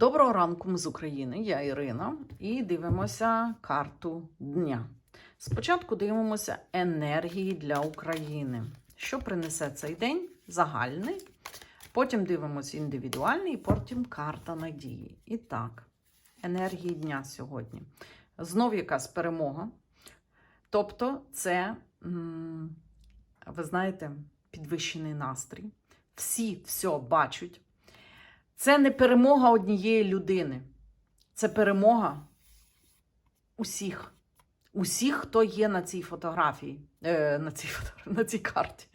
Доброго ранку, ми з України. Я Ірина, і дивимося карту дня. Спочатку дивимося енергії для України. Що принесе цей день? Загальний. Потім дивимося індивідуальний, і потім карта надії. І так, енергії дня сьогодні. Знов якась перемога. Тобто, це, ви знаєте, підвищений настрій. Всі все бачать. Це не перемога однієї людини. Це перемога усіх. Усіх, хто є на цій фотографії, е, на, цій, фото- на цій карті.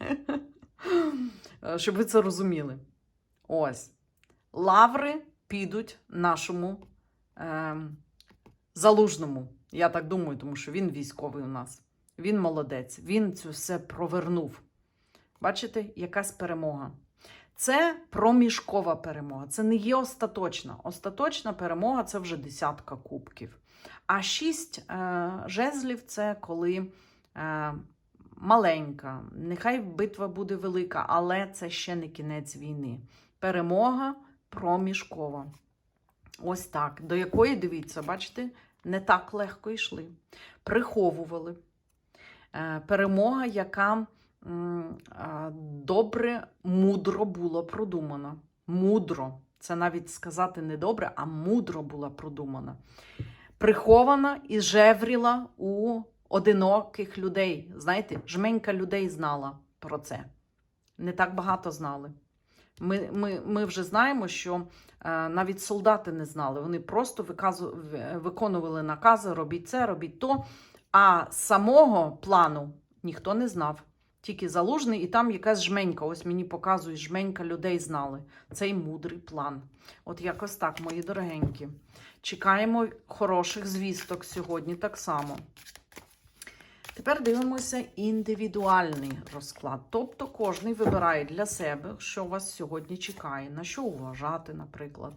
Е, Щоб ви це розуміли. Ось. Лаври підуть нашому е, залужному. Я так думаю, тому що він військовий у нас. Він молодець. Він це все провернув. Бачите, якась перемога. Це проміжкова перемога. Це не є остаточна. Остаточна перемога це вже десятка кубків. А шість е, жезлів це коли е, маленька. Нехай битва буде велика, але це ще не кінець війни. Перемога проміжкова. Ось так. До якої, дивіться, бачите, не так легко йшли. Приховували. Е, перемога, яка добре, мудро було продумано. Мудро. Це навіть сказати не добре, а мудро була продумана. Прихована і жевріла у одиноких людей. Знаєте, жменька людей знала про це. Не так багато знали. Ми, ми, ми вже знаємо, що е, навіть солдати не знали. Вони просто виказу, виконували накази, робіть це, робіть то. А самого плану ніхто не знав. Тільки залужний, і там якась жменька. Ось мені показують, жменька людей знали. Цей мудрий план. От якось так, мої дорогенькі. Чекаємо хороших звісток сьогодні так само. Тепер дивимося індивідуальний розклад. Тобто кожен вибирає для себе, що вас сьогодні чекає, на що уважати, наприклад.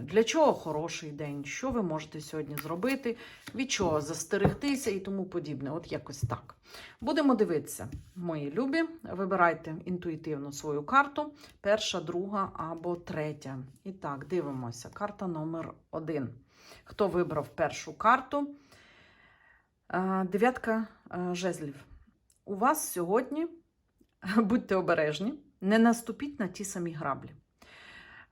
Для чого хороший день, що ви можете сьогодні зробити, від чого застерегтися і тому подібне. От якось так. Будемо дивитися, мої любі. Вибирайте інтуїтивно свою карту. Перша, друга або третя. І так, дивимося. Карта номер один. Хто вибрав першу карту? Дев'ятка жезлів. У вас сьогодні, будьте обережні, не наступіть на ті самі граблі.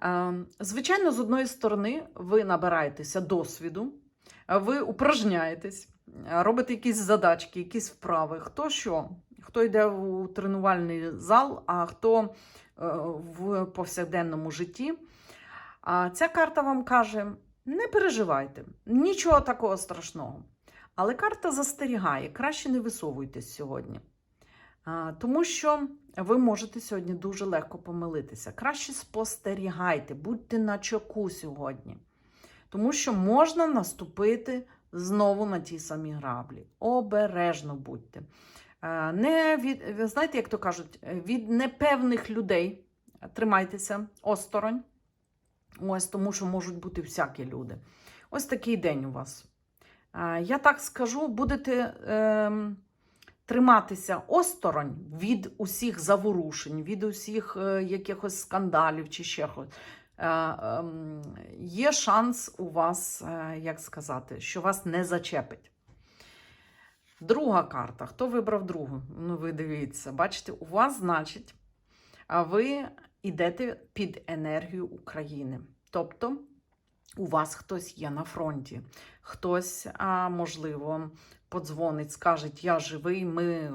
Е, Звичайно, з одної сторони, ви набираєтеся досвіду, ви упражняєтесь, робите якісь задачки, якісь вправи. Хто що? Хто йде у тренувальний зал, а хто е, в повсякденному житті. А ця карта вам каже: не переживайте, нічого такого страшного. Але карта застерігає, краще не висовуйтесь сьогодні. Тому що ви можете сьогодні дуже легко помилитися. Краще спостерігайте, будьте на чоку сьогодні. Тому що можна наступити знову на ті самі граблі. Обережно будьте. Е, Не від, знаєте, як то кажуть, від непевних людей тримайтеся осторонь. Ось тому, що можуть бути всякі люди. Ось такий день у вас. Е, Я так скажу, будете. ем, триматися осторонь від усіх заворушень, від усіх е, якихось скандалів чи ще щось. Е, ем, є шанс у вас, е, як сказати, що вас не зачепить. Друга карта. Хто вибрав другу? Ну, ви дивіться, бачите, у вас, значить, ви йдете під енергію України. Тобто у вас хтось є на фронті, хтось, можливо, подзвонить, скаже, я живий, ми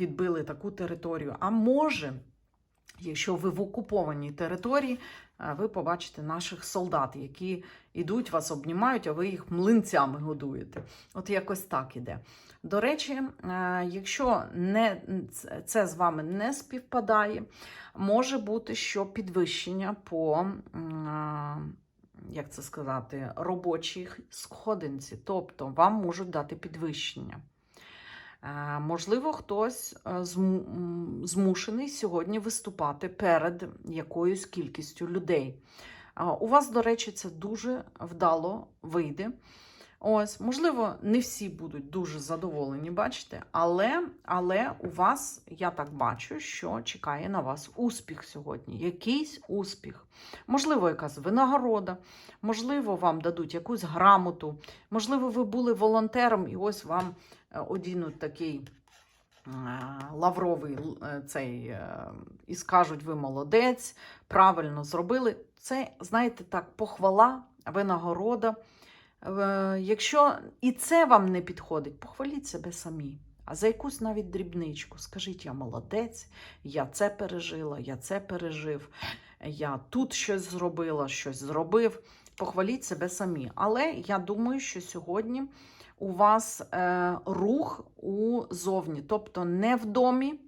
відбили таку територію. А може, якщо ви в окупованій території, ви побачите наших солдат, які йдуть, вас обнімають, а ви їх млинцями годуєте. От якось так іде. До речі, е, якщо не, це з вами не співпадає, може бути, що підвищення по. Як це сказати, робочій сходинці. Тобто вам можуть дати підвищення. Е, Можливо, хтось е, змушений сьогодні виступати перед якоюсь кількістю людей. У вас, до речі, це дуже вдало вийде. Ось, можливо, не всі будуть дуже задоволені, бачите, але, але у вас, я так бачу, що чекає на вас успіх сьогодні. Якийсь успіх. Можливо, якась винагорода, можливо, вам дадуть якусь грамоту, можливо, ви були волонтером, і ось вам е, одінуть такий е, лавровий е, цей, і скажуть, ви молодець, правильно зробили. Це, знаєте, так, похвала, винагорода. Е, Якщо і це вам не підходить, похваліть себе самі. А за якусь навіть дрібничку. Скажіть, я молодець, я це пережила, я це пережив, я тут щось зробила, щось зробив. Похваліть себе самі. Але я думаю, що сьогодні у вас е, рух у зовні, тобто не в домі,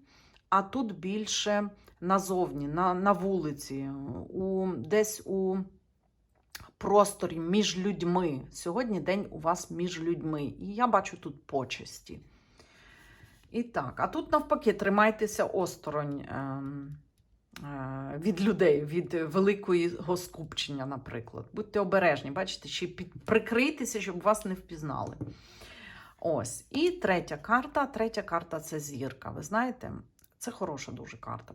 а тут більше назовні, на, на вулиці, у, десь у просторі між людьми. Сьогодні день у вас між людьми. І я бачу тут почесті. І так, а тут навпаки, тримайтеся осторонь ем, е, від людей, від великого скупчення, наприклад. Будьте обережні, бачите, під, прикрийтеся, щоб вас не впізнали. Ось. І третя карта. Третя карта це зірка. Ви знаєте, це хороша дуже карта.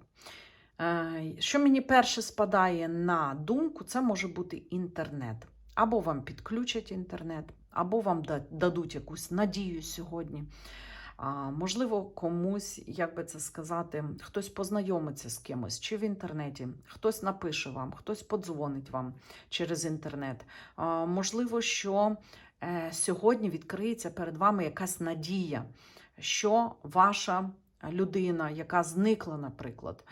Е, Що мені перше спадає на думку, це може бути інтернет. Або вам підключать інтернет, або вам дадуть якусь надію сьогодні. Можливо, комусь, як би це сказати, хтось познайомиться з кимось чи в інтернеті, хтось напише вам, хтось подзвонить вам через інтернет. Можливо, що е, сьогодні відкриється перед вами якась надія, що ваша людина, яка зникла, наприклад,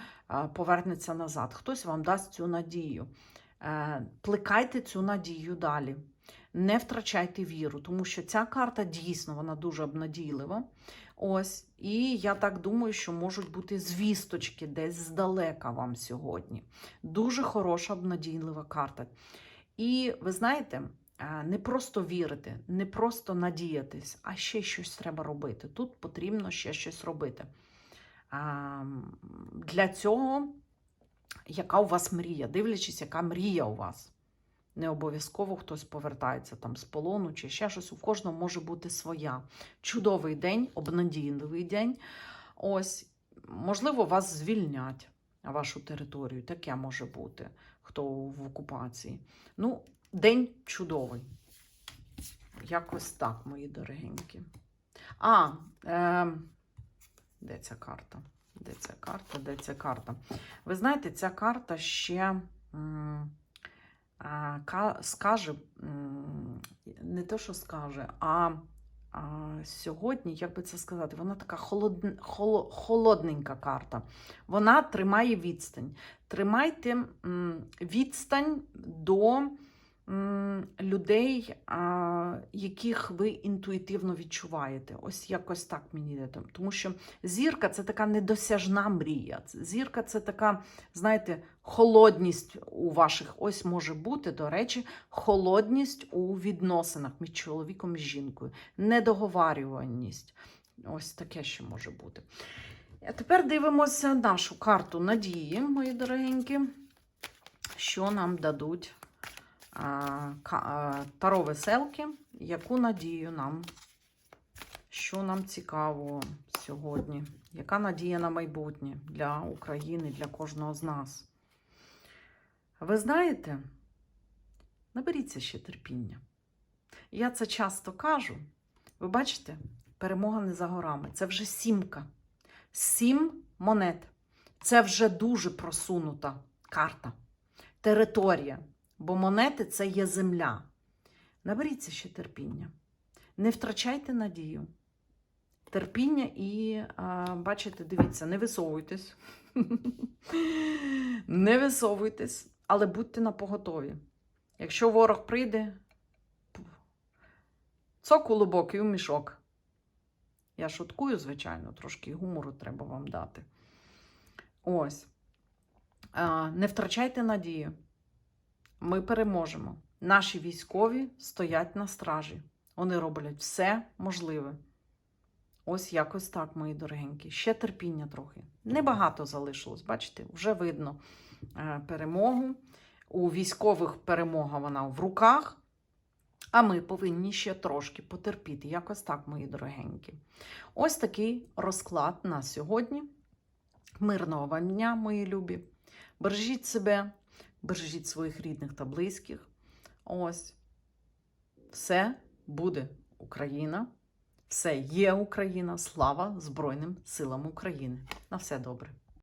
повернеться назад. Хтось вам дасть цю надію. Е, Плекайте цю надію далі. Не втрачайте віру, тому що ця карта дійсно вона дуже обнадійлива. Ось, і я так думаю, що можуть бути звісточки десь здалека вам сьогодні. Дуже хороша обнадійлива карта. І ви знаєте, не просто вірити, не просто надіятись, а ще щось треба робити. Тут потрібно ще щось робити. Для цього, яка у вас мрія, дивлячись, яка мрія у вас. Не обов'язково хтось повертається там з полону чи ще щось. У кожного може бути своя. Чудовий день, обнадійливий день. Ось, можливо, вас звільнять вашу територію. Таке може бути, хто в окупації. Ну, день чудовий. Якось так, мої дорогенькі. А, е, де ця карта? Де ця карта? Де ця карта? Ви знаєте, ця карта ще. а, скаже, м, не те, що скаже, а, а сьогодні, як би це сказати, вона така холод, холо, холодненька карта. Вона тримає відстань. Тримайте відстань до людей, яких ви інтуїтивно відчуваєте. Ось якось так мені йде. Тому що зірка це така недосяжна мрія. Зірка це така, знаєте, холодність у ваших. Ось може бути, до речі, холодність у відносинах між чоловіком і жінкою, недоговарюваність. Ось таке ще може бути. А тепер дивимося нашу карту надії, мої дорогенькі. Що нам дадуть таро веселки, яку надію нам, що нам цікаво сьогодні, яка надія на майбутнє для України, для кожного з нас. Ви знаєте, наберіться ще терпіння. Я це часто кажу. Ви бачите, перемога не за горами. Це вже сімка. Сім монет. Це вже дуже просунута карта, територія. Бо монети це є земля. Наберіться ще терпіння. Не втрачайте надію. Терпіння і, а, бачите, дивіться, не висовуйтесь. не висовуйтесь, але будьте на поготові. Якщо ворог прийде, цок у лубок і в мішок. Я шуткую, звичайно, трошки гумору треба вам дати. Ось. А, не втрачайте надію. Ми переможемо. Наші військові стоять на стражі. Вони роблять все можливе. Ось якось так, мої дорогенькі. Ще терпіння трохи. Небагато залишилось, бачите, вже видно е, перемогу. У військових перемога вона в руках. А ми повинні ще трошки потерпіти. Якось так, мої дорогенькі. Ось такий розклад на сьогодні. Мирного вам дня, мої любі. Бережіть себе, бережіть своїх рідних та близьких. Ось. Все буде Україна. Все є Україна. Слава Збройним силам України. На все добре.